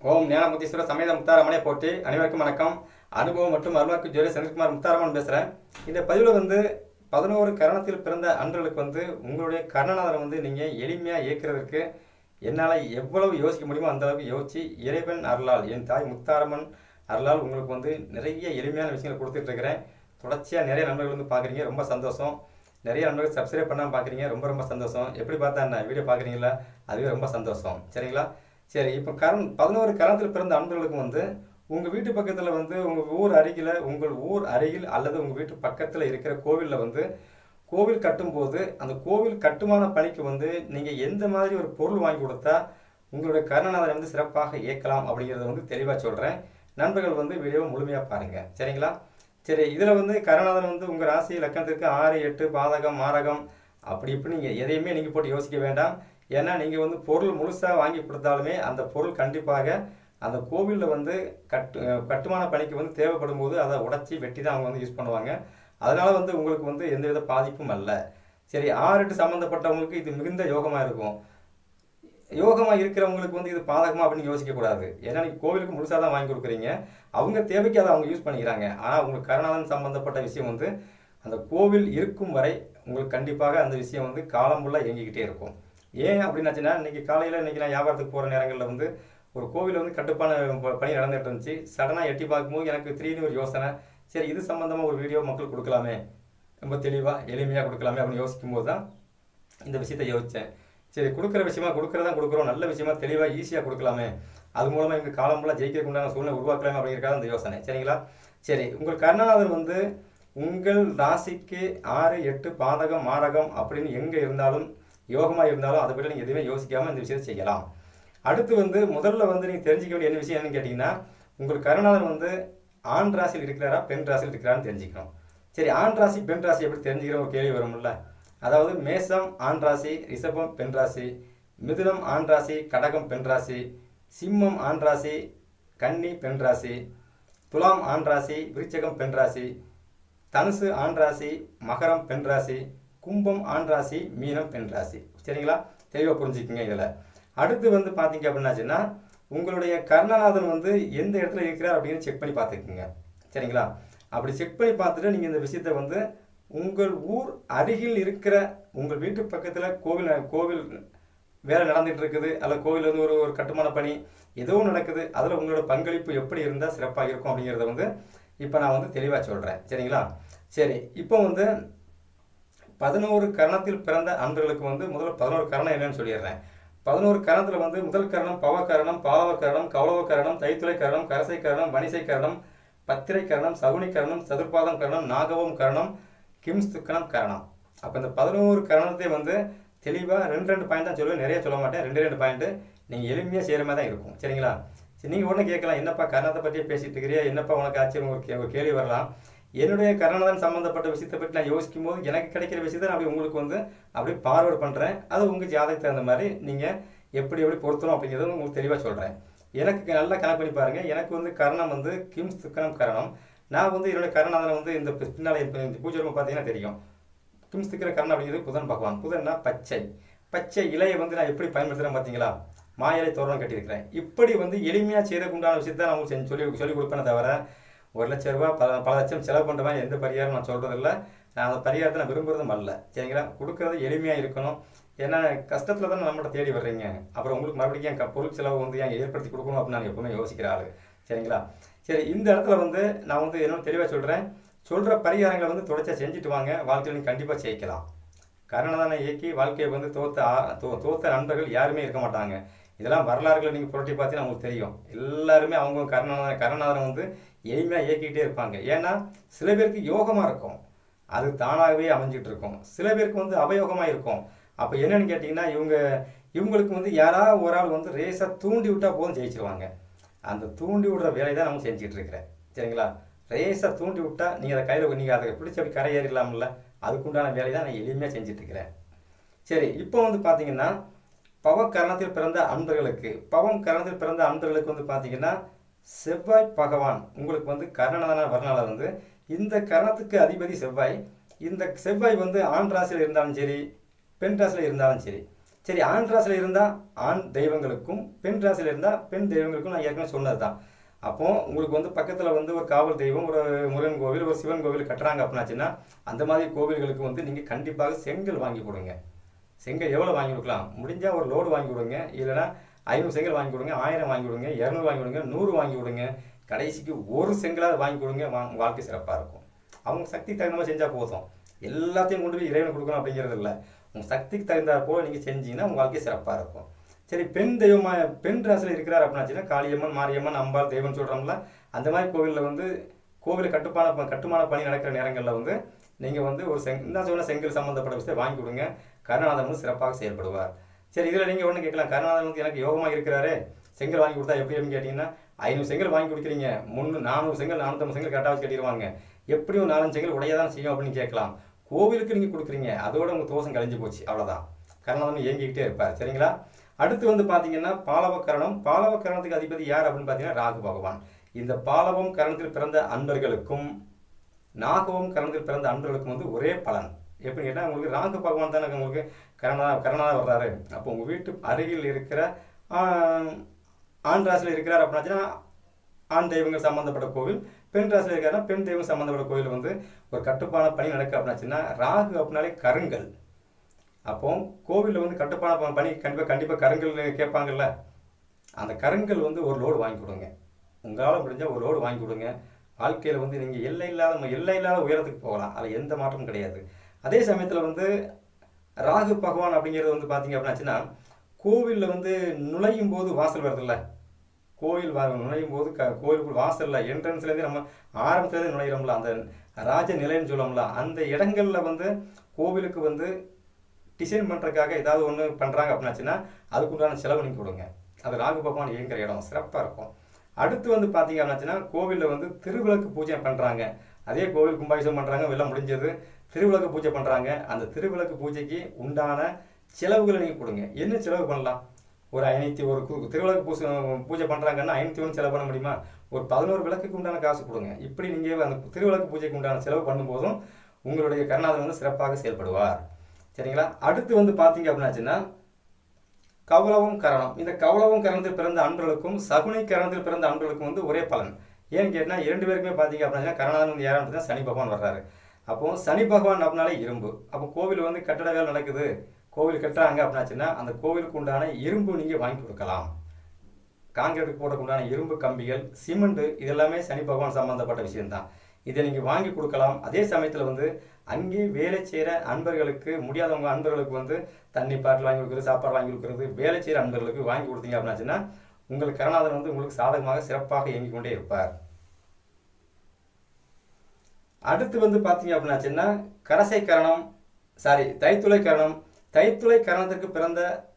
ஓம் ஞானமுத்தீஸ்வர சமேத முத்தாரமனை போட்டி அனைவருக்கும் வணக்கம். அனுபவம் மற்றும் அருணாக்கு ஜோதி செந்தில்குமார் முத்தாரமன் பேசுகிறேன் இந்த பதிவில் வந்து பதினோரு கரணத்தில் பிறந்த அன்றர்களுக்கு வந்து உங்களுடைய கர்ணநாதரை வந்து நீங்கள் எளிமையாக இயக்கிறதுக்கு என்னால் எவ்வளவு யோசிக்க முடியுமோ அந்தளவுக்கு யோசித்து இறைவன் அருளால் என் தாய் முத்தாரமன் அருளால் உங்களுக்கு வந்து நிறைய எளிமையான விஷயங்களை கொடுத்துட்டு இருக்கிறேன். தொடர்ச்சியாக நிறைய நண்பர்கள் வந்து பார்க்குறீங்க ரொம்ப சந்தோஷம். நிறைய நண்பர்கள் சப்ஸ்கிரைப் பண்ணாமல் பார்க்குறீங்க ரொம்ப ரொம்ப சந்தோஷம். எப்படி பார்த்தா என்ன? வீடியோ பார்க்குறீங்களா அதுவே ரொம்ப சந்தோஷம். சரிங்களா? சரி இப்போ கரண் பதினோரு கரணத்தில் பிறந்த அன்பர்களுக்கும் வந்து உங்கள் வீட்டு பக்கத்தில் வந்து உங்கள் ஊர் அருகில் உங்கள் ஊர் அருகில் அல்லது உங்கள் வீட்டு பக்கத்தில் இருக்கிற கோவிலில் வந்து கோவில் கட்டும்போது அந்த கோவில் கட்டுமான பணிக்கு வந்து நீங்கள் எந்த மாதிரி ஒரு பொருள் வாங்கி கொடுத்தா உங்களுடைய கருணநாதனை வந்து சிறப்பாக இயக்கலாம் அப்படிங்கிறத வந்து தெளிவாக சொல்கிறேன் நண்பர்கள் வந்து வீடியோவை முழுமையாக பாருங்கள் சரிங்களா? சரி இதில் வந்து கருணாதன் வந்து உங்கள் ராசி லக்கணத்திற்கு ஆறு எட்டு பாதகம் மாரகம் அப்படி இப்படி நீங்கள் எதையுமே நீங்கள் போட்டு யோசிக்க வேண்டாம். ஏன்னா நீங்கள் வந்து பொருள் முழுசாக வாங்கி கொடுத்தாலுமே அந்த பொருள் கண்டிப்பாக அந்த கோவிலில் வந்து கட்டு கட்டுமான பணிக்கு வந்து தேவைப்படும் போது அதை உடச்சி வெட்டி தான் அவங்க வந்து யூஸ் பண்ணுவாங்க. அதனால் வந்து உங்களுக்கு வந்து எந்தவித பாதிப்பும் அல்ல. சரி ஆறுட்டு சம்மந்தப்பட்டவங்களுக்கு இது மிகுந்த யோகமாக இருக்கும். யோகமாக இருக்கிறவங்களுக்கு வந்து இது பாதகமாக அப்படின்னு யோசிக்க கூடாது. ஏன்னா நீங்கள் கோவிலுக்கு முழுசாக தான் வாங்கி கொடுக்குறீங்க. அவங்க தேவைக்கு அதை அவங்க யூஸ் பண்ணிக்கிறாங்க. ஆனால் உங்களுக்கு கருணாதன் சம்மந்தப்பட்ட விஷயம் வந்து அந்த கோவில் இருக்கும் வரை உங்களுக்கு கண்டிப்பாக அந்த விஷயம் வந்து காலம் ஃபுல்லாக இயங்கிக்கிட்டே இருக்கும். ஏன் அப்படின்னாச்சுன்னா இன்னைக்கு காலையில் இன்னைக்கு நான் வியாபாரத்துக்கு போகிற நேரங்களில் வந்து ஒரு கோவில் வந்து கட்டுப்பான ப- பணி நடந்துகிட்டு இருந்துச்சு. சடனாக எட்டி பார்க்கும்போது எனக்கு திடீர்னு ஒரு யோசனை. சரி இது சம்மந்தமாக ஒரு வீடியோ மக்களுக்கு கொடுக்கலாமே. ரொம்ப தெளிவாக எளிமையாக கொடுக்கலாமே அப்படின்னு யோசிக்கும் போது தான் இந்த விஷயத்தை யோசித்தேன் சரி கொடுக்குற விஷயமா கொடுக்குறதான் கொடுக்குறோம். நல்ல விஷயமா தெளிவாக ஈஸியாக கொடுக்கலாமே. அது மூலமாக எங்கள் காலம் ஃபுல்லாக ஜெயிக்கிறதுக்கு உண்டான சூழ்நிலை உருவாக்கலாமே அப்படிங்கிறக்காக அந்த யோசனை. சரிங்களா? சரி உங்கள் கருணாநாதன் வந்து உங்கள் ராசிக்கு ஆறு எட்டு பாதகம் மாரகம் அப்படின்னு எங்கே இருந்தாலும் யோகமாக இருந்தாலும் அதை பற்றி நீங்கள் எதுவுமே யோசிக்காமல் இந்த விஷயத்தை செய்யலாம். அடுத்து வந்து முதல்ல வந்து நீங்கள் தெரிஞ்சுக்க வேண்டிய என்ன விஷயம் என்னன்னு கேட்டிங்கன்னா உங்கள் கருணாதன் வந்து ஆண் ராசியில் இருக்கிறாரா பெண் ராசியில் இருக்கிறான்னு தெரிஞ்சுக்கணும். சரி ஆண் ராசி பெண் ராசி எப்படி தெரிஞ்சுக்கிற ஒரு கேள்வி வரும்ல. அதாவது மேசம் ஆண் ராசி ரிஷபம் பெண் ராசி மிதுனம் ஆண் ராசி கடகம் பெண் ராசி சிம்மம் ஆண் ராசி கன்னி பெண் ராசி துலாம் ஆண் ராசி விருச்சகம் பெண் ராசி தனுசு ஆண் ராசி மகரம் பெண் ராசி கும்பம் ஆண் ராசி மீனம் பெண் ராசி. சரிங்களா? தெளிவாக புரிஞ்சுக்குங்க இதில். அடுத்து வந்து பார்த்தீங்க அப்படின்னாச்சுன்னா உங்களுடைய கர்ணநாதன் வந்து எந்த இடத்துல இருக்கிறார் அப்படின்னு செக் பண்ணி பார்த்துக்குங்க. சரிங்களா? அப்படி செக் பண்ணி பார்த்துட்டு நீங்கள் இந்த விஷயத்தை வந்து உங்கள் ஊர் அருகில் இருக்கிற உங்கள் வீட்டு பக்கத்தில் கோவில் கோவில் வேலை நடந்துட்டு இருக்குது. அல்ல கோவில் வந்து ஒரு ஒரு கட்டுமான பணி ஏதோ நடக்குது. அதில் உங்களோட பங்களிப்பு எப்படி இருந்தால் சிறப்பாக இருக்கும் அப்படிங்கிறத வந்து இப்போ நான் வந்து தெளிவாக சொல்கிறேன் சரிங்களா? சரி இப்போ வந்து பதினோரு கரணத்தில் பிறந்த அன்பர்களுக்கு வந்து முதல்ல பதினோரு கரணம் என்னன்னு சொல்லிடுறேன். பதினோரு கரணத்தில் வந்து முதல் கரணம் பவ கரணம் பாலவ கரணம் கௌளவ கரணம் தைத்துளை கரணம் கரசை கரணம் வணிசை கரணம் பத்திரை கரணம் சகுனி கரணம் சதுர்பாதம் கரணம் நாகவம் கரணம் கிம்ஸ்துக்கணம் கரணம். அப்போ இந்த பதினோரு கரணத்தை வந்து தெளிவாக ரெண்டு ரெண்டு பாயிண்ட் தான் சொல்லுவேன். நிறைய சொல்ல மாட்டேன். ரெண்டு ரெண்டு பாயிண்ட்டு நீங்கள் எளிமையாக செய்கிற மாதிரி தான் இருக்கும். சரிங்களா? சரி நீங்கள் உடனே கேட்கலாம். என்னப்பா கரணத்தை பற்றி பேசிட்டு இருக்கிறியா? என்னப்பா உனக்கு ஆச்சரியம்? ஒரு கேள்வி வரலாம். என்னுடைய கர்ணதன் சம்பந்தப்பட்ட விஷயத்தை பற்றி நான் யோசிக்கும் போது எனக்கு கிடைக்கிற விஷயத்தை நான் அப்படி உங்களுக்கு வந்து அப்படியே பார்வர்ட் பண்ணுறேன் அது உங்கள் ஜாதகத்துக்கு தகுந்த மாதிரி நீங்கள் எப்படி எப்படி பொருத்தணும் அப்படிங்கிறத உங்களுக்கு தெளிவாக சொல்கிறேன் எனக்கு நல்லா கணக்கு பண்ணி பாருங்கள் எனக்கு வந்து கரணம் வந்து கிம்ஸ் துக்கணம் கரணம். நான் வந்து என்னுடைய கரணாதனை வந்து இந்த பின்னால் இந்த பூஜை ரூம் பார்த்தீங்கன்னா தெரியும். கிம்ஸ் திக்கிற கரணம் அப்படிங்கிறது புதன் பகவான். புதன்னா பச்சை. பச்சை இலையை வந்து நான் எப்படி பயன்படுத்துகிறேன் பார்த்தீங்களா? மாயிலை தோரணம் கட்டியிருக்கிறேன். இப்படி வந்து எளிமையாக செய்கிறதுக்கு உண்டான விஷயத்தை நான் உங்களுக்கு சொல்லி சொல்லி கொடுப்பேனே தவிர ஒரு லட்ச ரூபா பல பல லட்சம் செலவு பண்ணுற மாதிரி எந்த பரிகாரம் நான் சொல்கிறது இல்லை நான் அந்த பரிகாரத்தை நான் விரும்புகிறதும் அல்ல. சரிங்களா? கொடுக்கறது எளிமையாக இருக்கணும். ஏன்னா கஷ்டத்தில் தான் நம்மகிட்ட தேடி வர்றீங்க. அப்புறம் உங்களுக்கு மறுபடியும் க- பொருள் செலவு வந்து ஏன் ஏற்படுத்தி கொடுக்கணும் அப்படின்னு நான் எப்பவுமே யோசிக்கிறாரு சரிங்களா? சரி இந்த இடத்துல வந்து நான் வந்து என்ன தெளிவாக சொல்கிறேன் சொல்கிற பரிகாரங்களை வந்து தொடர்ச்சியாக செஞ்சுட்டு வாங்க. வாழ்க்கையில் நீங்கள் கண்டிப்பாக ஜெயிக்கலாம் கருணதானை இயக்கி வாழ்க்கையை வந்து தோத்த ஆ- தோ- தோத்த நண்பர்கள் யாருமே இருக்க மாட்டாங்க. இதெல்லாம் வரலாறுகளை நீங்கள் புரட்டி பார்த்தீங்கன்னா உங்களுக்கு தெரியும். எல்லாருமே அவங்க கருணாதன கருணாதனை வந்து எளிமையாக இயக்கிக்கிட்டே இருப்பாங்க. ஏன்னா சில பேருக்கு யோகமாக இருக்கும். அது தானாகவே அமைஞ்சிட்டு இருக்கும். சில பேருக்கு வந்து அவயோகமாக இருக்கும். அப்போ என்னன்னு கேட்டிங்கன்னா இவங்க இவங்களுக்கு வந்து யாராவது ஒரு ஆள் வந்து ரேஸாக தூண்டி விட்டால் போதும் ஜெயிச்சிருவாங்க. அந்த தூண்டி விடுற வேலையை தான் நம்ம செஞ்சுட்டு இருக்கிறேன். சரிங்களா? ரேஸாக தூண்டி விட்டால் நீங்கள் அதை கையில் நீங்கள் அதை பிடிச்சி அப்படி கரையேறிடலாம்ல அதுக்குண்டான வேலையை தான் நான் எளிமையாக செஞ்சிட்ருக்கிறேன் சரி இப்போ வந்து பார்த்தீங்கன்னா பவ கரணத்தில் பிறந்த அன்பர்களுக்கு பவம் கரணத்தில் பிறந்த அன்பர்களுக்கு வந்து பார்த்தீங்கன்னா செவ்வாய் பகவான் உங்களுக்கு வந்து கரணனான வரனால வந்து இந்த கரணத்துக்கு அதிபதி செவ்வாய். இந்த செவ்வாய் வந்து ஆண் ராசியில் இருந்தாலும் சரி பெண் ராசியில் இருந்தாலும் சரி. சரி ஆண் ராசியில் இருந்தால் ஆண் தெய்வங்களுக்கும் பெண் ராசியில் இருந்தால் பெண் தெய்வங்களுக்கும் நான் ஏற்கனவே சொன்னது தான் அப்போது உங்களுக்கு வந்து பக்கத்தில் வந்து ஒரு காவல் தெய்வம் ஒரு முருகன் கோவில் ஒரு சிவன் கோவில் கட்டுறாங்க அப்படின்னாச்சுன்னா அந்த மாதிரி கோவில்களுக்கு வந்து நீங்கள் கண்டிப்பாக செங்கல் வாங்கி கொடுங்க. செங்கல் எவ்வளோ வாங்கி கொடுக்கலாம்? முடிஞ்சால் ஒரு லோடு வாங்கி கொடுங்க. இல்லைன்னா ஐநூறு செங்கல் வாங்கி கொடுங்க ஆயிரம் வாங்கி கொடுங்க இரநூறு வாங்கி கொடுங்க நூறு வாங்கி கொடுங்க. கடைசிக்கு ஒரு செங்கலாவது வாங்கி கொடுங்க வா வாழ்க்கை சிறப்பாக இருக்கும். அவங்க சக்திக்கு தகுந்த மாதிரி செஞ்சால் போதும். எல்லாத்தையும் கொண்டு போய் இறைவன் கொடுக்கணும் அப்படிங்கிறது இல்லை. உங்கள் சக்திக்கு தகுந்தாற் போல் நீங்கள் செஞ்சீங்கன்னா உங்கள் வாழ்க்கை சிறப்பாக இருக்கும். சரி பெண் தெய்வமாக பெண் ராசியில் இருக்கிறார் அப்படின்னாச்சுன்னா காளியம்மன் மாரியம்மன் அம்பாள் தெய்வம்னு சொல்கிறோம்ல அந்த மாதிரி கோவிலில் வந்து கோவில் கட்டுமான ப- கட்டுமான பணி நடக்கிற நேரங்களில் வந்து நீங்கள் வந்து ஒரு செங் இந்த சொன்ன செங்கல் சம்மந்தப்பட்ட விஷயத்தை வாங்கி கொடுங்க. கருணாநாதன் வந்து சிறப்பாக செயல்படுவார். சரி இதில் நீங்கள் ஒன்று கேட்கலாம். கருணாநிதி வந்து எனக்கு யோகமாக இருக்கிறாரு. செங்கல் வாங்கி கொடுத்தா எப்படி அப்படின்னு கேட்டிங்கன்னா ஐநூறு செங்கல் வாங்கி கொடுக்குறீங்க. முந்நூறு நானூறு செங்கல் நானூற்றம்பது செங்கல் கரெக்டாக வச்சு கட்டிடுவாங்க. எப்படியும் நாலஞ்சு செங்கல் உடைய தான் செய்யும் அப்படின்னு கேட்கலாம். கோவிலுக்கு நீங்கள் கொடுக்குறீங்க. அதோட உங்கள் தோசம் கழிஞ்சு போச்சு. அவ்வளோதான் கருணாதன் இயங்கிக்கிட்டே இருப்பார். சரிங்களா? அடுத்து வந்து பார்த்தீங்கன்னா பாலவக்கரணம். பாலவக்கரணத்துக்கு அதிபதி யார் அப்படின்னு பார்த்தீங்கன்னா ராகு பகவான். இந்த பாலவம் கரணத்தில் பிறந்த அன்பர்களுக்கும் நாகவம் கரணத்தில் பிறந்த அன்பர்களுக்கும் வந்து ஒரே பலன். எப்படி கேட்டால் உங்களுக்கு ராகு பகவான் தானே உங்களுக்கு கரணா கரணாக வர்றாரு. அப்போ உங்கள் வீட்டு அருகில் இருக்கிற ஆண் ராசியில் இருக்கிறார் அப்படின்னாச்சுன்னா ஆண் தெய்வங்கள் சம்மந்தப்பட்ட கோவில் பெண் ராசியில் இருக்காருன்னா பெண் தெய்வம் சம்மந்தப்பட்ட கோவில் வந்து ஒரு கட்டுப்பான பணி நடக்கு அப்படின்னாச்சுன்னா ராகு அப்படின்னாலே கருங்கல். அப்போ கோவிலில் வந்து கட்டுப்பான ப- பணி கண்டிப்பாக கண்டிப்பாக கருங்கல் கேட்பாங்கல்ல. அந்த கருங்கல் வந்து ஒரு லோடு வாங்கி கொடுங்க. உங்களால் முடிஞ்சால் ஒரு லோடு வாங்கி கொடுங்க. வாழ்க்கையில் வந்து நீங்கள் எல்லை இல்லாத எல்லை இல்லாத உயரத்துக்கு போகலாம். அதில் எந்த மாற்றமும் கிடையாது. அதே சமயத்தில் வந்து ராகு பகவான் அப்படிங்கிறது வந்து பார்த்தீங்க அப்படின்னாச்சுன்னா கோவிலில் வந்து நுழையும் போது வாசல் வருதுல்ல? கோயில் நுழையும் போது க கோயிலுக்குள் வாசலில் என்ட்ரன்ஸ்லேருந்து நம்ம ஆரம்பத்துலேருந்து நுழையிறோம்ல அந்த ராஜ நிலைன்னு சொல்லுவோம்ல அந்த இடங்களில் வந்து கோவிலுக்கு வந்து டிசைன் பண்ணுறதுக்காக ஏதாவது ஒன்று பண்ணுறாங்க அப்படின்னாச்சுன்னா அதுக்குண்டான செலவு நீங்கள் கொடுங்க. அது ராகு பகவான் இயங்குற இடம். சிறப்பாக இருக்கும். அடுத்து வந்து பார்த்தீங்க அப்படின்னாச்சுன்னா கோவிலில் வந்து திருவிளக்கு பூஜை பண்ணுறாங்க அதே கோவில் கும்பாபிஷேகம் பண்ணுறாங்க எல்லாம் முடிஞ்சது. திருவிளக்கு பூஜை பண்ணுறாங்க அந்த திருவிளக்கு பூஜைக்கு உண்டான செலவுகளை நீங்கள் கொடுங்க. என்ன செலவு பண்ணலாம்? ஒரு ஐநூற்றி ஒரு திருவிளக்கு பூசை பூஜை பண்ணுறாங்கன்னா ஐநூற்றி ஒன்று செலவு பண்ண முடியுமா? ஒரு பதினோரு விளக்குக்கு உண்டான காசு கொடுங்க. இப்படி நீங்கள் அந்த திருவிளக்கு பூஜைக்கு உண்டான செலவு பண்ணும்போதும் உங்களுடைய கருணாதன் வந்து சிறப்பாக செயல்படுவார். சரிங்களா? அடுத்து வந்து பார்த்தீங்க அப்படின்னாச்சுன்னா கவலவும் கரணம். இந்த கவலவும் கரணத்தில் பிறந்த அன்பர்களுக்கும் சகுனி கரணத்தில் பிறந்த அன்பர்களுக்கும் வந்து ஒரே பலன். ஏன்னு கேட்டால் இரண்டு பேருக்குமே பார்த்தீங்க அப்படின்னா கரணாதன் வந்து யாரும் தான் சனி பகவான் வர்றாரு. அப்போ சனி பகவான் அப்படின்னாலே இரும்பு. அப்போ கோவில் வந்து கட்டட வேலை நடக்குது. கோவில் கட்டுறாங்க அப்படின்னாச்சுன்னா அந்த கோவிலுக்கு உண்டான இரும்பு நீங்கள் வாங்கி கொடுக்கலாம். காங்கிரீட்டுக்கு போடக்கூடிய இரும்பு கம்பிகள் சிமெண்ட் இதெல்லாமே சனி பகவான் சம்மந்தப்பட்ட விஷயம்தான். இதை நீங்கள் வாங்கி கொடுக்கலாம். அதே சமயத்தில் வந்து அங்கே வேலை செய்கிற அன்பர்களுக்கு முடியாதவங்க அன்பர்களுக்கு வந்து தண்ணி பாட்டில் வாங்கி கொடுக்குறது சாப்பாடு வாங்கி கொடுக்குறது வேலை செய்கிற அன்பர்களுக்கு வாங்கி கொடுத்தீங்க அப்படின்னாச்சுன்னா உங்கள் கருணாதன் வந்து உங்களுக்கு சாதகமாக சிறப்பாக இயங்கிக் கொண்டே இருப்பார். அடுத்து வந்து பார்த்தீங்க அப்படின்னாச்சுன்னா கரசை கரணம் சாரி தைத்துளை கரணம் தைத்துளை கரணத்திற்கு பிறந்த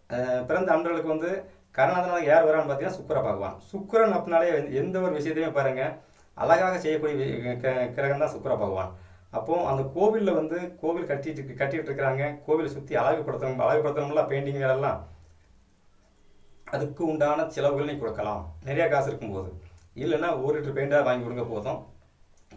பிறந்த அன்பர்களுக்கு வந்து கரணாதனாக யார் வரான்னு பார்த்தீங்கன்னா சுக்கர பகவான். சுக்கிரன் அப்படின்னாலே எந்த- ஒரு விஷயத்தையுமே பாருங்கள் அழகாக செய்யக்கூடிய க- கிரகம் தான் சுக்கர பகவான். அப்போது அந்த கோவிலில் வந்து கோவில் கட்டிட்டு கட்டிகிட்டு கட்டிட்டு இருக்கிறாங்க. கோவிலை சுற்றி அழகுபடுத்தணும் அழகுபடுத்தணும்ல பெயிண்டிங் வேலைலாம் அதுக்கு உண்டான செலவுகள் நீ கொடுக்கலாம். நிறையா காசு இருக்கும்போது. இல்லைன்னா ஒரு லிட்டர் பெயிண்டாக வாங்கி கொடுங்க போதும்.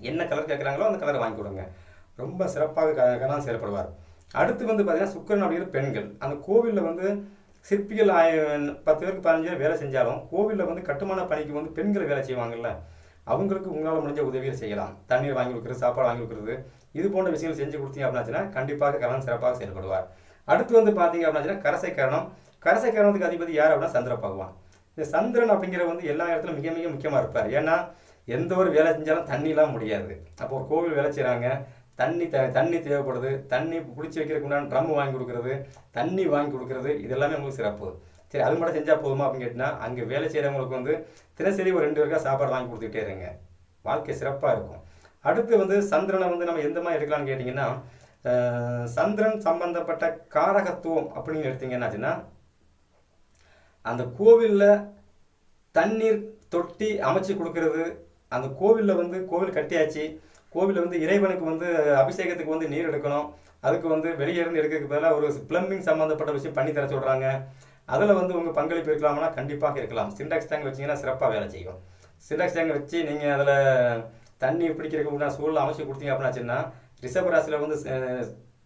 என்ன கலர் கேட்குறாங்களோ அந்த கலரை வாங்கி கொடுங்க. ரொம்ப சிறப்பாக க- செயல்படுவார். அடுத்து வந்து பார்த்தீங்கன்னா சுக்கரன் அப்படிங்கிற பெண்கள். அந்த கோவிலில் வந்து சிற்பிகள் ஆய- பத்து பேருக்கு பதினஞ்சு பேர் வேலை செஞ்சாலும் கோவிலில் வந்து கட்டுமான பணிக்கு வந்து பெண்கள் வேலை செய்வாங்கல்ல அவங்களுக்கு உங்களால் முடிஞ்ச உதவியை செய்யலாம். தண்ணீர் வாங்கி கொடுக்குறது சாப்பாடு வாங்கி கொடுக்குறது இது போன்ற விஷயங்கள் செஞ்சு கொடுத்தீங்க அப்படின்னாச்சுன்னா கண்டிப்பாக கலன் சிறப்பாக செயல்படுவார். அடுத்து வந்து பார்த்தீங்க அப்படின்னாச்சுன்னா கரசை கரணம். அதிபதி யார் அப்படின்னா சந்திர பகவான். இந்த சந்திரன் அப்படிங்கிற வந்து எல்லா இடத்துலையும் மிக மிக முக்கியமாக இருப்பார். ஏன்னா எந்த ஒரு வேலை செஞ்சாலும் தண்ணிலாம் முடியாது. அப்போ ஒரு கோவில் வேலை செய்கிறாங்க தண்ணி த தண்ணி தேவைப்படுது. தண்ணி குளிச்சு வைக்கிறதுக்கு உண்டான ட்ரம் வாங்கி கொடுக்குறது. தண்ணி வாங்கி கொடுக்குறது. இதெல்லாமே உங்களுக்கு சிறப்பு. சரி அது மட்டும் செஞ்சால் போதுமா அப்படின்னு கேட்டால் அங்கே வேலை செய்கிறவங்களுக்கு வந்து தினசரி ஒரு ரெண்டு பேருக்கா சாப்பாடு வாங்கி கொடுத்துட்டே இருங்க. வாழ்க்கை சிறப்பாக இருக்கும். அடுத்து வந்து சந்திரனை வந்து நம்ம எந்த மாதிரி எடுக்கலாம்னு கேட்டிங்கன்னா சந்திரன் சம்பந்தப்பட்ட காரகத்துவம் அப்படின்னு எடுத்தீங்கன்னாச்சுன்னா அந்த கோவிலில் தண்ணீர் தொட்டி அமைச்சு கொடுக்கறது அந்த கோவிலில் வந்து கோவில் கட்டியாச்சு. கோவிலில் வந்து இறைவனுக்கு வந்து அபிஷேகத்துக்கு வந்து நீர் எடுக்கணும். அதுக்கு வந்து வெளியே இருந்து எடுக்கிறதுக்கு பதிலாக ஒரு பிளம்பிங் சம்மந்தப்பட்ட விஷயம் பண்ணி தர சொல்கிறாங்க அதில் வந்து உங்கள் பங்களிப்பு இருக்கலாம்னா கண்டிப்பாக இருக்கலாம். சிண்டாக்ஸ் டேங்க் வச்சீங்கன்னா சிறப்பாக வேலை செய்யும். சிண்டாக்ஸ் டேங்க் வச்சு நீங்கள் அதில் தண்ணி பிடிக்கிறதுக்கு உண்டான சூழல் அமைச்சு கொடுத்தீங்க அப்படின்னாச்சுன்னா ரிஷப ராசியில் வந்து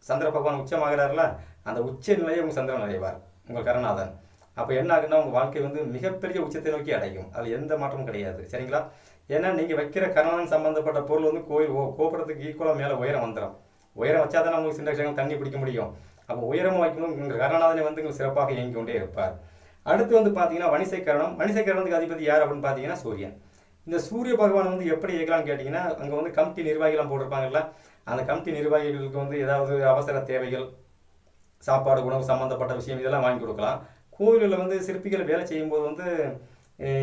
சந்திர பகவான் உச்சமாகிறாருல அந்த உச்ச நிலையை உங்கள் சந்திரன் அடைவார். உங்கள் கருணாதன். அப்போ என்ன ஆகுன்னா உங்கள் வாழ்க்கை வந்து மிகப்பெரிய உச்சத்தை நோக்கி அடையும். அதில் எந்த மாற்றமும் கிடையாது. சரிங்களா? ஏன்னா நீங்கள் வைக்கிற கரணம் சம்மந்தப்பட்ட பொருள் வந்து கோயில் ஓ- கோபுரத்துக்கு ஈக்குவலாக மேலே உயரம் வந்துடும் உயரம் வச்சா தான் நம்மளுக்கு சின்ன தண்ணி பிடிக்க முடியும். அப்போ உயரமாக வைக்கணும் இங்கே கரணநாதனை வந்து உங்களுக்கு சிறப்பாக இயங்கி கொண்டே இருப்பார். அடுத்து வந்து பார்த்தீங்கன்னா வணிசை கரணம். வணிசை கரணத்துக்கு அதிபதி யார் அப்படின்னு பார்த்தீங்கன்னா சூரியன். இந்த சூரிய பகவான் வந்து எப்படி இயக்கலாம்னு கேட்டிங்கன்னா அங்கே வந்து கமிட்டி நிர்வாகிகள்லாம் போட்டிருப்பாங்கல்ல அந்த கமிட்டி நிர்வாகிகளுக்கு வந்து ஏதாவது அவசர தேவைகள் சாப்பாடு உணவு சம்மந்தப்பட்ட விஷயம் இதெல்லாம் வாங்கி கொடுக்கலாம். கோவிலில் வந்து சிற்பிகள் வேலை செய்யும்போது வந்து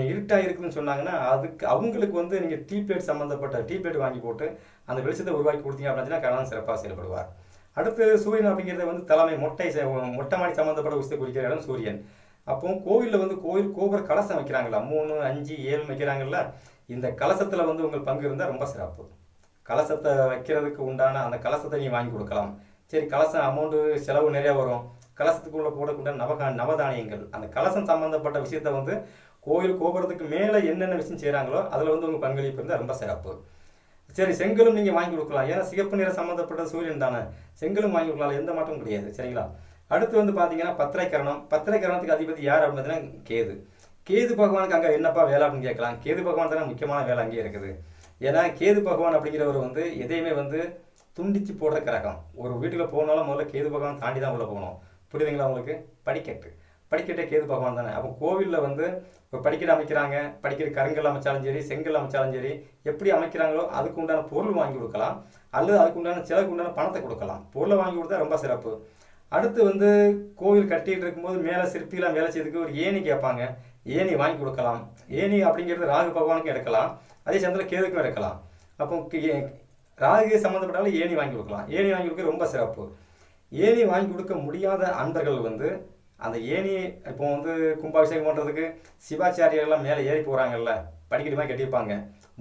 இருட்டாக இருக்குதுன்னு சொன்னாங்கன்னா அதுக்கு அவங்களுக்கு வந்து நீங்கள் டீபேட் சம்மந்தப்பட்ட டீபேட் வாங்கி போட்டு அந்த வெளிச்சத்தை உருவாக்கி கொடுத்தீங்க அப்படின்னா கணவன் சிறப்பாக செயல்படுவார். அடுத்து சூரியன் அப்படிங்கிறது வந்து தலைமை மொட்டை மொட்டை மாடி சம்மந்தப்பட்ட விஷயத்தை குறிக்கிற இடம் சூரியன். அப்போ கோவிலில் வந்து கோவில் கோபுர கலசம் வைக்கிறாங்களா மூணு அஞ்சு ஏழு வைக்கிறாங்கல்ல இந்த கலசத்தில் வந்து உங்கள் பங்கு இருந்தால் ரொம்ப சிறப்பு. கலசத்தை வைக்கிறதுக்கு உண்டான அந்த கலசத்தை நீ வாங்கி கொடுக்கலாம். சரி கலசம் அமௌண்ட்டு செலவு நிறையா வரும். கலசத்துக்குள்ளே போடக்கூடிய நவகா நவதானியங்கள். அந்த கலசம் சம்மந்தப்பட்ட விஷயத்த வந்து கோயில் கோபுரத்துக்கு மேலே என்னென்ன விஷயம் செய்கிறாங்களோ அதில் வந்து உங்கள் பங்களிப்பு இருந்தால் ரொம்ப சிறப்பு. சரி செங்கலும் நீங்கள் வாங்கி கொடுக்கலாம். ஏன்னா சிகப்பு நிற சம்மந்தப்பட்ட சூரியன் தானே. செங்கலும் வாங்கி கொடுக்கலாம். எந்த மாற்றமும் கிடையாது. சரிங்களா? அடுத்து வந்து பார்த்தீங்கன்னா பத்திரை கரணம் கரணத்துக்கு அதிபதி யார் அப்படின்னு பார்த்தீங்கன்னா கேது. கேது பகவானுக்கு அங்கே என்னப்பா வேலை அப்படின்னு கேட்கலாம். கேது பகவான் தானே முக்கியமான வேலை அங்கேயே இருக்குது. ஏன்னா கேது பகவான் அப்படிங்கிறவர் வந்து எதையுமே வந்து துண்டிச்சு போடுற கிரகம். ஒரு வீட்டில் போனாலும் முதல்ல கேது பகவான் தாண்டி தான் உள்ளே போகணும். புரியுதுங்களா உங்களுக்கு? படிக்கட்டு. படிக்கட்டே கேது பகவான் தானே. அப்போ கோவிலில் வந்து இப்போ படிக்கட்டு அமைக்கிறாங்க படிக்கட்டு கருங்கல் அமைச்சாலும் சரி செங்கல் அமைச்சாலும் சரி எப்படி அமைக்கிறாங்களோ அதுக்கு உண்டான பொருள் வாங்கி கொடுக்கலாம். அல்லது அதுக்கு உண்டான செலவுக்கு உண்டான பணத்தை கொடுக்கலாம். பொருளை வாங்கி கொடுத்தா ரொம்ப சிறப்பு. அடுத்து வந்து கோவில் கட்டிகிட்டு இருக்கும்போது மேலே சிற்பிலாம் வேலை செய்யறதுக்கு ஒரு ஏணி கேட்பாங்க. ஏணி வாங்கி கொடுக்கலாம். ஏணி அப்படிங்கிறது ராகு பகவானுக்கும் எடுக்கலாம். அதே சமயத்தில் கேதுக்கும் எடுக்கலாம். அப்போ ராகு சம்மந்தப்பட்டாலும் ஏணி வாங்கி கொடுக்கலாம். ஏணி வாங்கி கொடுக்க ரொம்ப சிறப்பு. ஏணி வாங்கி கொடுக்க முடியாத அன்பர்கள் வந்து அந்த ஏணி இப்போ வந்து கும்பாபிஷேகம் பண்ணுறதுக்கு சிவாச்சாரியர் எல்லாம் மேலே ஏறி போகிறாங்கல்ல படிக்கட்டு மாதிரி கட்டியிருப்பாங்க.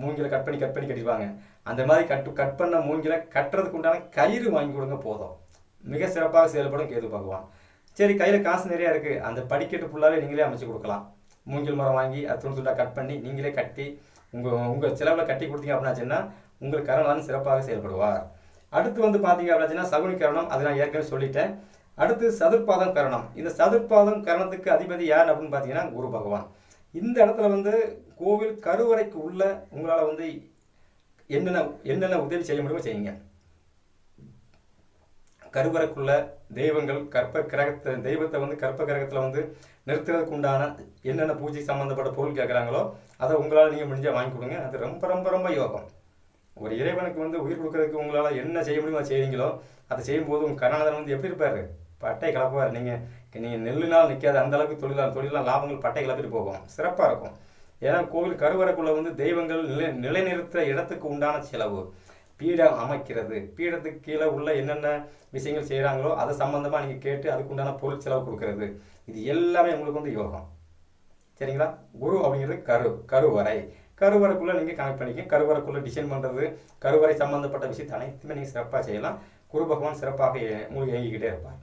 மூங்கில கட் பண்ணி கட் பண்ணி கட்டியிருப்பாங்க. அந்த மாதிரி கட்டு கட் பண்ண மூங்கில கட்டுறதுக்கு உண்டான கயிறு வாங்கி கொடுங்க போதும். மிக சிறப்பாக செயல்படும் கேது பகவான். சரி கையில் காசு நிறையா இருக்குது அந்த படிக்கட்டு ஃபுல்லாகவே நீங்களே அமைச்சு கொடுக்கலாம். மூங்கில் மரம் வாங்கி அது துண்டு துண்டாக கட் பண்ணி நீங்களே கட்டி உங்கள் உங்கள் செலவில் கட்டி கொடுத்தீங்க அப்படின்னாச்சுன்னா உங்கள் கரணம் சிறப்பாக செயல்படுவார். அடுத்து வந்து பார்த்தீங்க அப்படின்னாச்சுன்னா சகுனி கரணம் அதை நான் ஏற்கனவே சொல்லிட்டேன். அடுத்து சதுர்பாதம் கரணம். இந்த சதுர்பாதம் கரணத்துக்கு அதிபதி யார் அப்படின்னு பார்த்தீங்கன்னா குரு பகவான். இந்த இடத்துல வந்து கோவில் கருவறைக்கு உள்ள உங்களால் வந்து என்னென்ன என்னென்ன உதவி செய்ய முடியுமோ செய்யுங்க. கருவறைக்குள்ள தெய்வங்கள் கற்ப கிரகத்தை தெய்வத்தை வந்து கற்ப கிரகத்தில் வந்து நிறுத்துறதுக்கு உண்டான என்னென்ன பூஜை சம்மந்தப்பட்ட பொருள் கேட்குறாங்களோ அதை உங்களால் நீங்கள் முடிஞ்சால் வாங்கி கொடுங்க. அது ரொம்ப ரொம்ப ரொம்ப யோகம். ஒரு இறைவனுக்கு வந்து உயிர் கொடுக்கறதுக்கு உங்களால் என்ன செய்ய முடியுமோ அதை அதை செய்யும்போது உங்கள் கருணாதன் வந்து எப்படி இருப்பார்? பட்டை கலப்புவார் நீங்கள் நீங்கள் நெல்லுனால் நிற்காத அந்த அளவுக்கு தொழிலாக தொழிலாளர் லாபங்கள் பட்டை கலப்பிட்டு போகும். சிறப்பாக இருக்கும். ஏன்னா கோவில் கருவறைக்குள்ளே வந்து தெய்வங்கள் நிலை நிலைநிறுத்துற இடத்துக்கு உண்டான செலவு. பீடம் அமைக்கிறது. பீடத்துக்கு கீழே உள்ள என்னென்ன விஷயங்கள் செய்கிறாங்களோ அதை சம்மந்தமாக நீங்கள் கேட்டு அதுக்கு உண்டான பொருள் செலவு கொடுக்கறது. இது எல்லாமே உங்களுக்கு வந்து யோகம். சரிங்களா? குரு அப்படிங்கிறது கரு கருவறை. கருவறைக்குள்ளே நீங்கள் கனெக்ட் பண்ணிக்க கருவறைக்குள்ளே டிசைன் பண்ணுறது கருவறை சம்மந்தப்பட்ட விஷயத்தை அனைத்துமே நீங்கள் சிறப்பாக செய்யலாம். குரு பகவான் சிறப்பாக உங்களுக்கு இயங்கிக்கிட்டே இருப்பார்.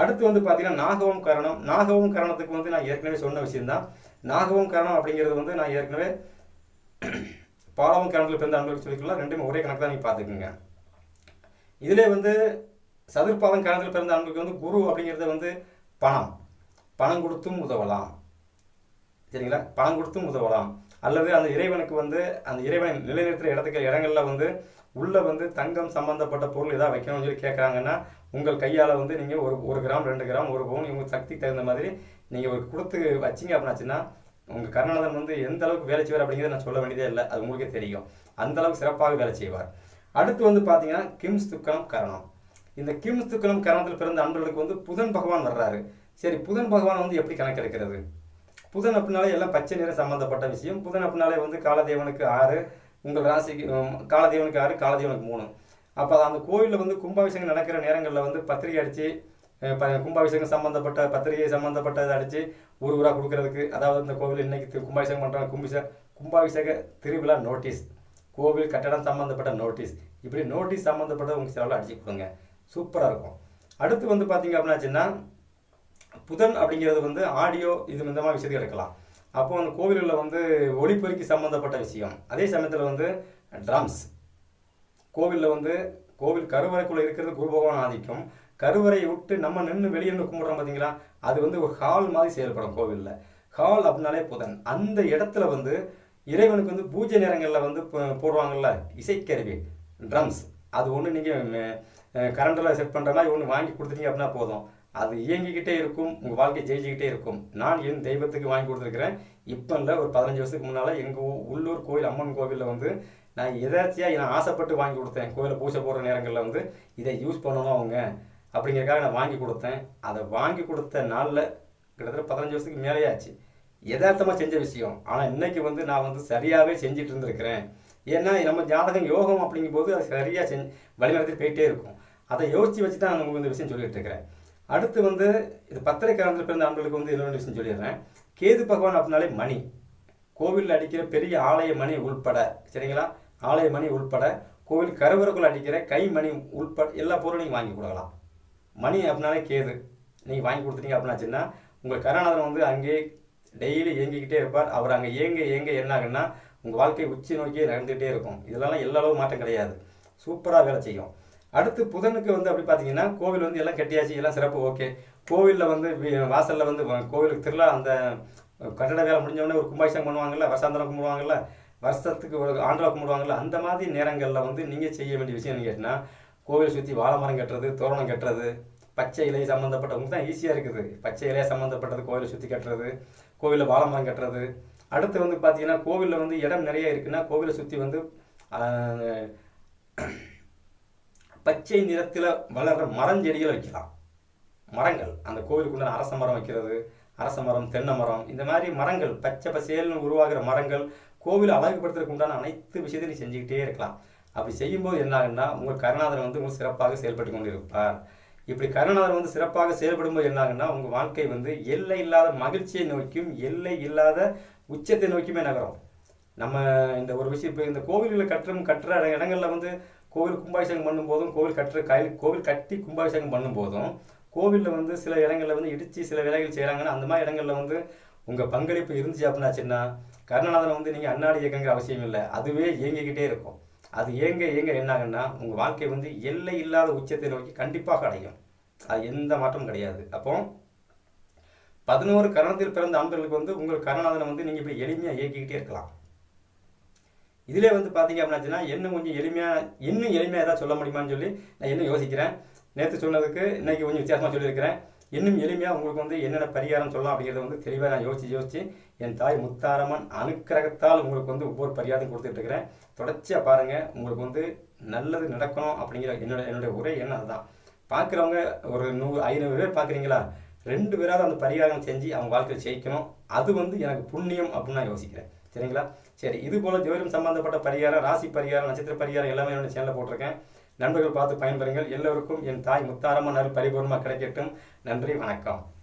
அடுத்து வந்து பார்த்தீங்கன்னா நாகவம் கரணம். நாகவம் கரணத்துக்கு வந்து நான் ஏற்கனவே சொன்ன விஷயம்தான். நாகவம் கரணம் அப்படிங்கிறது வந்து நான் ஏற்கனவே பாலவம் கரணத்தில் பிறந்த அன்பர்களுக்கு சொல்லிக்கலாம் ரெண்டுமே ஒரே கணக்கு தான் நீங்கள் பார்த்துக்குங்க. இதிலே வந்து சதுர்பாதம் கரணத்தில் பிறந்த அன்புக்கு வந்து குரு அப்படிங்கிறது வந்து பணம். பணம் கொடுத்தும் உதவலாம். சரிங்களா? பணம் கொடுத்தும் உதவலாம். அல்லது அந்த இறைவனுக்கு வந்து அந்த இறைவனை நிலைநிறுத்துகிற இடத்துக்கு இடங்கள்ல வந்து உள்ளே வந்து தங்கம் சம்பந்தப்பட்ட பொருள் ஏதாவது வைக்கணும்னு சொல்லி கேட்குறாங்கன்னா உங்கள் கையால் வந்து நீங்கள் ஒரு ஒரு கிராம் ரெண்டு கிராம் ஒரு பவுன் உங்கள் சக்திக்கு தகுந்த மாதிரி நீங்கள் ஒரு கொடுத்து வச்சீங்க அப்படின்னாச்சுன்னா உங்கள் கருணாதன் வந்து எந்த அளவுக்கு வேலை செய்வார் அப்படிங்கிறத நான் சொல்ல வேண்டியதே இல்லை. அது உங்களுக்கே தெரியும். அந்த அளவுக்கு சிறப்பாக வேலை செய்வார். அடுத்து வந்து பார்த்தீங்கன்னா கிம்ஸ் துக்கலம் கரணம். இந்த கிம்ஸ் துக்கலம் கரணத்தில் பிறந்த அன்பர்களுக்கு வந்து புதன் பகவான் வர்றாரு. சரி புதன் பகவான் வந்து எப்படி கணக்கெடுக்கிறது? புதன் அப்படின்னாலே எல்லாம் பச்சை நிறம் சம்மந்தப்பட்ட விஷயம். புதன் அப்படின்னாலே வந்து காலதேவனுக்கு ஆறு உங்கள் ராசிக்கு காலதேவனுக்கு ஆறு காலதேவனுக்கு மூணு. அப்போ அந்த கோவிலில் வந்து கும்பாபிஷேகம் நடக்கிற நேரங்களில் வந்து பத்திரிகை அடித்து கும்பாபிஷேகம் சம்மந்தப்பட்ட பத்திரிகை சம்மந்தப்பட்டதை அடித்து ஊர் ஊராக கொடுக்கறதுக்கு அதாவது இந்த கோவில் இன்னைக்கு கும்பாபிஷேகம் பண்ணுறாங்க கும்பிஷ கும்பாபிஷேக திருவிழா நோட்டீஸ் கோவில் கட்டடம் சம்மந்தப்பட்ட நோட்டீஸ் இப்படி நோட்டீஸ் சம்மந்தப்பட்ட உங்கள் செலவில் அடிச்சு கொடுங்க. சூப்பராக இருக்கும். அடுத்து வந்து பார்த்தீங்க அப்படின்னாச்சுன்னா புதன் அப்படிங்கிறது வந்து ஆடியோ இது இந்த மாதிரி விஷயத்துக்கு எடுக்கலாம். அப்போது அந்த கோவில்களில் வந்து ஒளிப்பெருக்கி சம்மந்தப்பட்ட விஷயம். அதே சமயத்தில் வந்து ட்ரம்ஸ் கோவிலில் வந்து கோவில் கருவறைக்குள்ளே இருக்கிறது குரு பகவான் ஆதிக்கம். கருவறையை விட்டு நம்ம நின்று வெளியே நின்று கும்பிட்றோம் பார்த்தீங்களா அது வந்து ஒரு ஹால் மாதிரி செயல்படும் கோவிலில். ஹால் அப்படின்னாலே புதன். அந்த இடத்துல வந்து இறைவனுக்கு வந்து பூஜை நேரங்களில் வந்து போடுவாங்கள்ல இசைக்கருவி ட்ரம்ஸ் அது ஒன்று நீங்கள் கரண்டில் செட் பண்ணுற மாதிரி ஒன்று வாங்கி கொடுத்துட்டீங்க அப்படின்னா போதும். அது இயங்கிக்கிட்டே இருக்கும் உங்கள் வாழ்க்கை ஜெயிச்சுக்கிட்டே இருக்கும். நான் என் தெய்வத்துக்கு வாங்கி கொடுத்துருக்கிறேன். இப்போ இல்லை ஒரு பதினஞ்சு வருஷத்துக்கு முன்னால் எங்கள் உள்ளூர் கோயில் அம்மன் கோவிலில் வந்து நான் எதாச்சியாக நான் ஆசைப்பட்டு வாங்கி கொடுத்தேன். கோயிலில் பூஜை போடுற நேரங்களில் வந்து இதை யூஸ் பண்ணணும் அவங்க. அப்படிங்கிறக்காக நான் வாங்கி கொடுத்தேன். அதை வாங்கி கொடுத்த நாளில் கிட்டத்தட்ட பதினஞ்சு வருஷத்துக்கு மேலேயே ஆச்சு யதார்த்தமாக செஞ்ச விஷயம். ஆனால் இன்னைக்கு வந்து நான் வந்து சரியாகவே செஞ்சுட்டு இருந்திருக்கிறேன். ஏன்னா நம்ம ஜாதகம் யோகம் அப்படிங்கும்போது அது சரியாக செஞ்சு வழிநடத்தி போயிட்டே இருக்கும். அதை யோசித்து வச்சு தான் நான் உங்களுக்கு இந்த விஷயம் சொல்லிட்டு இருக்கிறேன். அடுத்து வந்து இது பத்திரை பிறந்த ஆண்களுக்கு வந்து இன்னொரு விஷயம் சொல்லிடுறேன். கேது பகவான் அப்படின்னாலே மணி. கோவிலில் அடிக்கிற பெரிய ஆலய மணி உள்பட. சரிங்களா? ஆலய மணி உள்பட கோவில் கருவறைக்குள்ள அடிக்கிற கை மணி உள்பட எல்லா பொருளும் நீங்கள் வாங்கி கொடுக்கலாம். மணி அப்படின்னாலே கேது. நீங்கள் வாங்கி கொடுத்துட்டீங்க அப்படின்னாச்சுன்னா உங்கள் கருணாநாதன் வந்து அங்கேயே டெய்லி இயங்கிக்கிட்டே இருப்பார். அவர் அங்கே இயங்க இயங்க என்ன ஆகுன்னா உங்கள் வாழ்க்கை உச்சி நோக்கியே நடந்துகிட்டே இருக்கும். இதெல்லாம் எல்லா அளவு மாற்றம் கிடையாது. சூப்பராக வேலை செய்யும். அடுத்து புதனுக்கு வந்து அப்படி பார்த்தீங்கன்னா கோவில் வந்து எல்லாம் கட்டியாச்சு எல்லாம் சிறப்பு ஓகே. கோவிலில் வந்து வாசலில் வந்து கோவிலுக்கு திருவிழா அந்த கட்டட வேலை முடிஞ்சவொடனே ஒரு கும்பாபிஷேகம் பண்ணுவாங்கல்ல வசாந்தரம் கும்பிடுவாங்கல்ல வருஷத்துக்கு ஒரு ஆண்டில் கும்பிடுவாங்கல்ல அந்த மாதிரி நேரங்களில் வந்து நீங்கள் செய்ய வேண்டிய விஷயம் என்ன கேட்டிங்கன்னா கோவிலை சுற்றி வாழை மரம் கட்டுறது தோரணம் கட்டுறது பச்சை இலை சம்மந்தப்பட்டவங்க தான் ஈஸியாக இருக்குது. பச்சை இலையை சம்மந்தப்பட்டது கோவிலை சுற்றி கட்டுறது கோவிலில் வாழை மரம் கட்டுறது. அடுத்து வந்து பார்த்தீங்கன்னா கோவிலில் வந்து இடம் நிறைய இருக்குன்னா கோவிலை சுற்றி வந்து பச்சை நிறத்தில் வளர்கிற மரம் செடிகள் வைக்கலாம். மரங்கள் அந்த கோவிலுக்குள்ள அரச மரம் வைக்கிறது அரச மரம் தென்னை மரம் இந்த மாதிரி மரங்கள் பச்சை பசேல்னு உருவாகிற மரங்கள் கோவில் அழகுபடுத்துறதுக்கு உண்டான அனைத்து விஷயத்தையும் நீ செஞ்சுக்கிட்டே இருக்கலாம். அப்படி செய்யும்போது என்ன ஆகுன்னா உங்கள் கருணாதரன் வந்து உங்களுக்கு சிறப்பாக செயல்பட்டு கொண்டு இருப்பார் இப்படி கருணாதரன் வந்து சிறப்பாக செயல்படும்போது என்ன ஆகுன்னா உங்கள் வாழ்க்கை வந்து எல்லை இல்லாத மகிழ்ச்சியை நோக்கியும் எல்லை இல்லாத உச்சத்தை நோக்கியுமே நகரும். நம்ம இந்த ஒரு விஷயம் இப்போ இந்த கோவில்களில் கட்டுற கட்டுற இட- வந்து கோவில் கும்பாபிஷேகம் பண்ணும்போதும் கோவில் கட்டுற கயில் கோவில் கட்டி கும்பாபிஷேகம் பண்ணும்போதும் கோவிலில் வந்து சில இடங்களில் வந்து இடித்து சில வேலைகள் செய்கிறாங்கன்னா அந்த மாதிரி இடங்களில் வந்து உங்கள் பங்களிப்பு இருந்துச்சு அப்படின்னாச்சுன்னா கருணாநாதன் வந்து நீங்கள் அன்னாடி இயக்கங்கிற அவசியம் இல்லை. அதுவே இயங்கிக்கிட்டே இருக்கும். அது ஏங்க ஏங்க என்னாகன்னா உங்கள் வாழ்க்கை வந்து எல்லை இல்லாத உச்சத்தை நோக்கி கண்டிப்பாக அடையும். அது எந்த மாற்றமும் கிடையாது. அப்போ பதினோரு கரணத்தில் பிறந்த அன்பர்களுக்கு வந்து உங்கள் கருணாதனை வந்து நீங்கள் இப்படி எளிமையாக இயக்கிக்கிட்டே இருக்கலாம். இதிலே வந்து பார்த்தீங்க அப்படின்னாச்சுன்னா இன்னும் கொஞ்சம் எளிமையாக இன்னும் எளிமையாக ஏதாவது சொல்ல முடியுமான்னு சொல்லி நான் இன்னும் யோசிக்கிறேன். நேற்று சொன்னதுக்கு இன்னைக்கு கொஞ்சம் வித்தியாசமாக சொல்லியிருக்கிறேன். இன்னும் எளிமையாக உங்களுக்கு வந்து என்னென்ன பரிகாரம் சொல்லலாம் அப்படிங்கிறத வந்து தெளிவாக நான் யோசிச்சு யோசிச்சு என் தாய் முத்தாரம்மன் அனுக்கிரகத்தால் உங்களுக்கு வந்து ஒவ்வொரு பரிகாரம் கொடுத்துட்டு இருக்கிறேன். தொடர்ச்சியாக பாருங்கள் உங்களுக்கு வந்து நல்லது நடக்கணும் அப்படிங்கிற என்னோட என்னுடைய உரை என்ன அதுதான். பார்க்குறவங்க ஒரு நூறு ஐநூறு பேர் பார்க்குறீங்களா? ரெண்டு பேராவது அந்த பரிகாரம் செஞ்சு அவங்க வாழ்க்கையில் ஜெயிக்கணும். அது வந்து எனக்கு புண்ணியம் அப்படின்னு நான் யோசிக்கிறேன். சரிங்களா? சரி இது போல ஜோதிடம் சம்பந்தப்பட்ட பரிகாரம் ராசி பரிகாரம் நட்சத்திர பரிகாரம் எல்லாமே என்னோட சேனலில் போட்டிருக்கேன். நண்பர்கள் பார்த்து பயன்பெறுங்கள் எல்லோருக்கும் என் தாய் முத்தாரம்மன் அருள் பரிபூர்ணமாக கிடைக்கட்டும். நன்றி வணக்கம்.